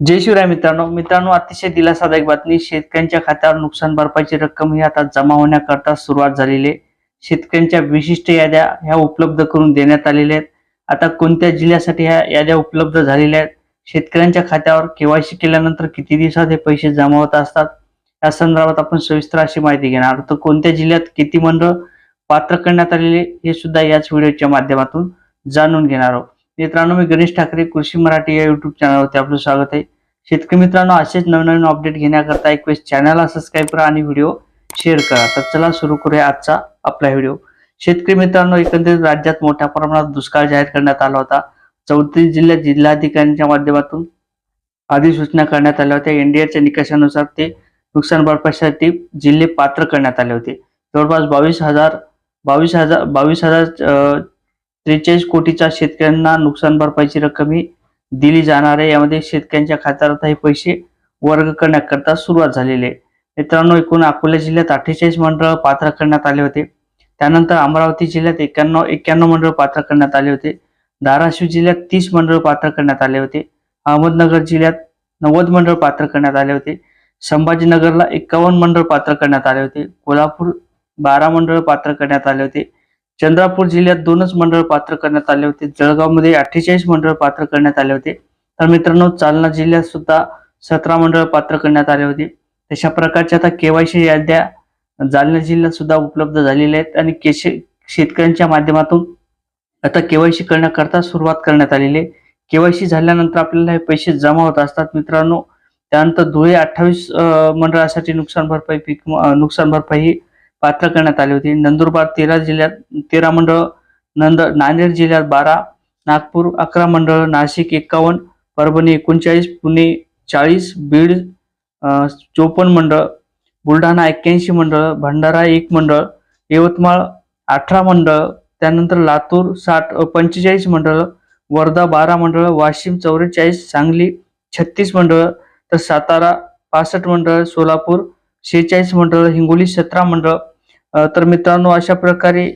जय शिवराय मित्रांनो. मित्रांनो अतिशय दिलासादायक बातमी शेतकऱ्यांच्या खात्यावर नुकसान भरपाईची रक्कम ही आता जमा होण्याकरता सुरुवात झालेली आहे. शेतकऱ्यांच्या विशिष्ट याद्या ह्या उपलब्ध करून देण्यात आलेल्या आहेत. आता कोणत्या जिल्ह्यासाठी ह्या याद्या उपलब्ध झालेल्या आहेत? शेतकऱ्यांच्या खात्यावर केवायसी केल्यानंतर किती दिवसात हे पैसे जमा होत असतात? या संदर्भात आपण सविस्तर अशी माहिती घेणार तर कोणत्या जिल्ह्यात किती मंडळ पात्र करण्यात आलेले हे सुद्धा याच व्हिडिओच्या माध्यमातून जाणून घेणार आहोत. मित्रांनो मी गणेश ठाकरे कृषी मराठी या युट्यूब चॅनलवरती आपलं स्वागत आहे. शेतकरी मित्रांनो असेच नवनवीन अपडेट घेण्याकरता एक वेळेस चॅनलला सबस्क्राईब करा आणि व्हिडिओ शेअर करा. तर चला सुरू करूया आजचा आपला व्हिडिओ शेतकरी मित्रांनो एकंदरीत राज्यात मोठ्या प्रमाणात दुष्काळ जाहीर करण्यात आला होता. चौतीस जिल्ह्यात जिल्हाधिकाऱ्यांच्या माध्यमातून अधिसूचना करण्यात आल्या होत्या. एनडीएच्या निकषानुसार ते नुकसान भरपाईसाठी जिल्हे पात्र करण्यात आले होते. जवळपास बावीस हजार बावीस हजार बावीस हजार त्रेचाळीस कोटीच्या शेतकऱ्यांना नुकसान भरपाईची रक्कम ही दिली जाणार आहे. यामध्ये शेतकऱ्यांच्या खात्यात हे पैसे वर्ग करण्याकरता सुरुवात झालेली आहे. मित्रांनो एकूण अकोला जिल्ह्यात अठ्ठेचाळीस मंडळ पात्र करण्यात आले होते. त्यानंतर अमरावती जिल्ह्यात एक्क्याण्णव एक्क्याण्णव मंडळ पात्र करण्यात आले होते. धाराशिव जिल्ह्यात तीस मंडळ पात्र करण्यात आले होते. अहमदनगर जिल्ह्यात नव्वद मंडळ पात्र करण्यात आले होते. संभाजीनगरला एक्कावन्न मंडळ पात्र करण्यात आले होते. कोल्हापूर बारा मंडळ पात्र करण्यात आले होते. चंद्रापूर जिल्ह्यात दोनच मंडळ पात्र करण्यात आले होते. जळगावमध्ये अठ्ठेचाळीस मंडळ पात्र करण्यात आले होते. तर मित्रांनो जालना जिल्ह्यात सुद्धा सतरा मंडळ पात्र करण्यात आले होते. तशा प्रकारच्या आता केवायसी याद्या जालना जिल्ह्यात सुद्धा उपलब्ध झालेल्या आहेत आणि केशे शेतकऱ्यांच्या माध्यमातून आता केवायसी करण्याकरता सुरुवात करण्यात आलेली आहे. केवायसी झाल्यानंतर आपल्याला हे पैसे जमा होत असतात. मित्रांनो त्यानंतर धुळे अठ्ठावीस मंडळासाठी नुकसान भरपाई पीक नुकसान भरपाई ही पात्र करण्यात आली होती. नंदुरबार तेरा जिल्ह्यात तेरा मंडळ नंद नांदेड जिल्ह्यात बारा नागपूर अकरा मंडळ नाशिक एक्कावन्न परभणी एकोणचाळीस पुणे चाळीस बीड चोपन्न मंडळ बुलढाणा एक्क्याऐंशी मंडळ भंडारा एक मंडळ यवतमाळ अठरा मंडळ त्यानंतर लातूर साठ पंचेचाळीस मंडळ वर्धा बारा मंडळ वाशिम चौवेचाळीस सांगली छत्तीस मंडळ तर सातारा पासष्ट मंडळ सोलापूर शेहेचाळीस मंडळ हिंगोली सतरा मंडळ. तर मित्रांनो अशा प्रकारे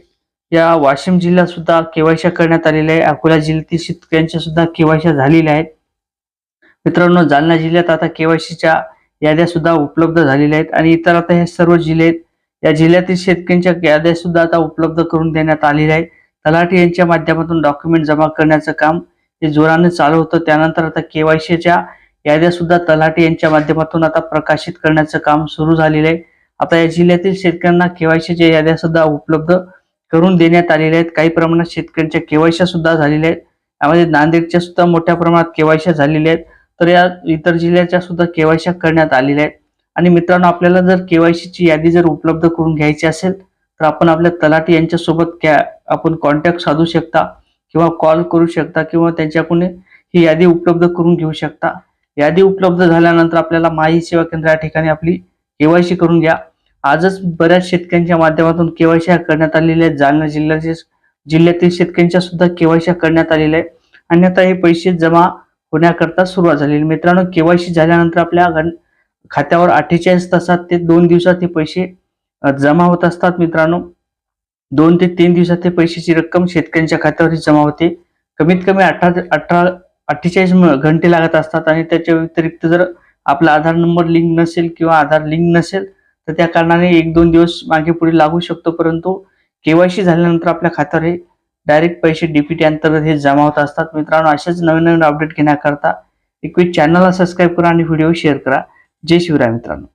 या वाशिम जिल्ह्यात सुद्धा केवायशा करण्यात आलेल्या आहे अकोला जिल्ह्यातील शेतकऱ्यांच्या सुद्धा केवायशा झालेल्या आहेत. मित्रांनो जालना जिल्ह्यात आता केवायसीच्या याद्या सुद्धा उपलब्ध झालेल्या आहेत. आणि इतर आता हे सर्व जिल्हे आहेत. या जिल्ह्यातील शेतकऱ्यांच्या याद्या सुद्धा आता उपलब्ध करून देण्यात आलेल्या आहेत. तलाठी यांच्या माध्यमातून डॉक्युमेंट जमा करण्याचं काम हे जोराने चालू होतं. त्यानंतर आता केवायसीच्या याद्या सुद्धा तलाठी यांच्या माध्यमातून आता प्रकाशित करण्याचं काम सुरू झालेलं आहे. आता या जिल्ह्यातील शेतकऱ्यांना केवायसीच्या याद्या सुद्धा उपलब्ध करून देण्यात आलेल्या आहेत. काही प्रमाणात शेतकऱ्यांच्या केवायशा सुद्धा झालेल्या आहेत. यामध्ये नांदेडच्या सुद्धा मोठ्या प्रमाणात केवायशा झालेल्या आहेत. तर या इतर जिल्ह्याच्या सुद्धा केवायशा करण्यात आलेल्या आहेत. आणि मित्रांनो आपल्याला जर केवायसीची यादी जर उपलब्ध करून घ्यायची असेल तर आपण आपल्या तलाठी यांच्यासोबत कॅ आपण कॉन्टॅक्ट साधू शकता किंवा कॉल करू शकता किंवा त्यांच्याकडून ही यादी उपलब्ध करून घेऊ शकता. यादी उपलब्ध झाल्यानंतर आपल्याला माही सेवा केंद्र या ठिकाणी आपली केवायसी करून घ्या. आजच बऱ्याच शेतकऱ्यांच्या माध्यमातून केवायसी करण्यात आलेल्या आहेत जालना जिल्ह्याचे जिल्ह्यातील शेतकऱ्यांच्या सुद्धा केवायसी करण्यात आलेल्या आहे अन्यथा हे पैसे जमा होण्याकरता सुरुवात झालेली मित्रांनो केवायसी झाल्यानंतर आपल्या घन- खात्यावर अठ्ठेचाळीस तासात ते दोन दिवसात हे पैसे जमा होत असतात मित्रांनो. दोन ते तीन दिवसात हे पैशाची रक्कम शेतकऱ्यांच्या खात्यावर जमा होते. कमीत कमी अठरा अठरा अठ्ठेचाळीस घंटे लागत असतात आणि त्याच्या व्यतिरिक्त जर आपला आधार नंबर लिंक नसेल किंवा आधार लिंक नसेल तर त्या कारणाने एक दोन दिवस मागे पुढे लागू शकतो. परंतु केवायसी झाल्यानंतर आपल्या खात्यावर हे डायरेक्ट पैसे डीपीटी अंतर्गत हे जमा होत असतात. मित्रांनो असेच नवीन नवीन अपडेट घेण्याकरता एकवीस चॅनलला सबस्क्राईब करा आणि व्हिडिओ शेअर करा. जय शिवराय मित्रांनो.